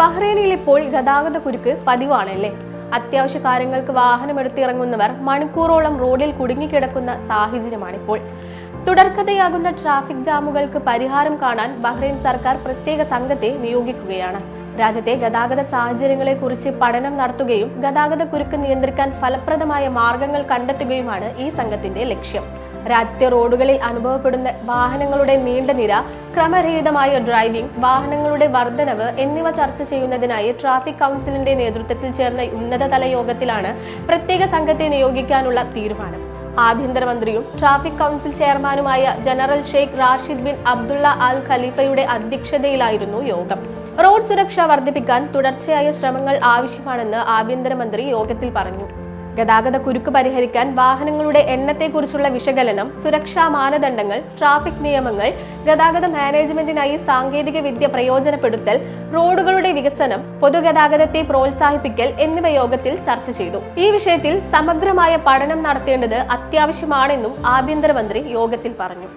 ബഹ്റൈനിൽ ഇപ്പോൾ ഗതാഗത കുരുക്ക് പതിവാണല്ലേ? അത്യാവശ്യ കാര്യങ്ങൾക്ക് വാഹനം വാഹനമെടുത്തിറങ്ങുന്നവർ മണിക്കൂറോളം റോഡിൽ കുടുങ്ങിക്കിടക്കുന്ന സാഹചര്യമാണിപ്പോൾ. തുടർക്കഥയാകുന്ന ട്രാഫിക് ജാമുകൾക്ക് പരിഹാരം കാണാൻ ബഹ്റൈൻ സർക്കാർ പ്രത്യേക സംഘത്തെ നിയോഗിക്കുകയാണ് രാജ്യത്തെ ഗതാഗത സാഹചര്യങ്ങളെ കുറിച്ച് പഠനം നടത്തുകയും ഗതാഗത കുരുക്ക് നിയന്ത്രിക്കാൻ ഫലപ്രദമായ മാർഗങ്ങൾ കണ്ടെത്തുകയുമാണ് ഈ സംഘത്തിന്റെ ലക്ഷ്യം. രാജ്യത്തെ റോഡുകളിൽ അനുഭവപ്പെടുന്ന വാഹനങ്ങളുടെ നീണ്ട നിര ക്രമരഹിതമായ ഡ്രൈവിംഗ് വാഹനങ്ങളുടെ വർധനവ് എന്നിവ ചർച്ച ചെയ്യുന്നതിനായി ട്രാഫിക് കൗൺസിലിന്റെ നേതൃത്വത്തിൽ ചേർന്ന ഉന്നതതല യോഗത്തിലാണ് പ്രത്യേക സംഘത്തെ നിയോഗിക്കാനുള്ള തീരുമാനം. ആഭ്യന്തരമന്ത്രിയും ട്രാഫിക് കൗൺസിൽ ചെയർമാനുമായ general Sheikh Rashid bin Abdulla Al ഖലീഫയുടെ അധ്യക്ഷതയിലായിരുന്നു യോഗം. റോഡ് സുരക്ഷ വർദ്ധിപ്പിക്കാൻ തുടർച്ചയായ ശ്രമങ്ങൾ ആവശ്യമാണെന്ന് ആഭ്യന്തരമന്ത്രി യോഗത്തിൽ പറഞ്ഞു. ഗതാഗത കുരുക്ക് പരിഹരിക്കാൻ വാഹനങ്ങളുടെ എണ്ണത്തെക്കുറിച്ചുള്ള വിശകലനം സുരക്ഷാ മാനദണ്ഡങ്ങൾ ട്രാഫിക് നിയമങ്ങൾ ഗതാഗത മാനേജ്മെന്റിനായി സാങ്കേതിക വിദ്യ പ്രയോജനപ്പെടുത്തൽ റോഡുകളുടെ വികസനം പൊതുഗതാഗതത്തെ പ്രോത്സാഹിപ്പിക്കൽ എന്നിവ യോഗത്തിൽ ചർച്ച ചെയ്തു. ഈ വിഷയത്തിൽ സമഗ്രമായ പഠനം നടത്തേണ്ടത് അത്യാവശ്യമാണെന്നും ആഭ്യന്തരമന്ത്രി യോഗത്തിൽ പറഞ്ഞു.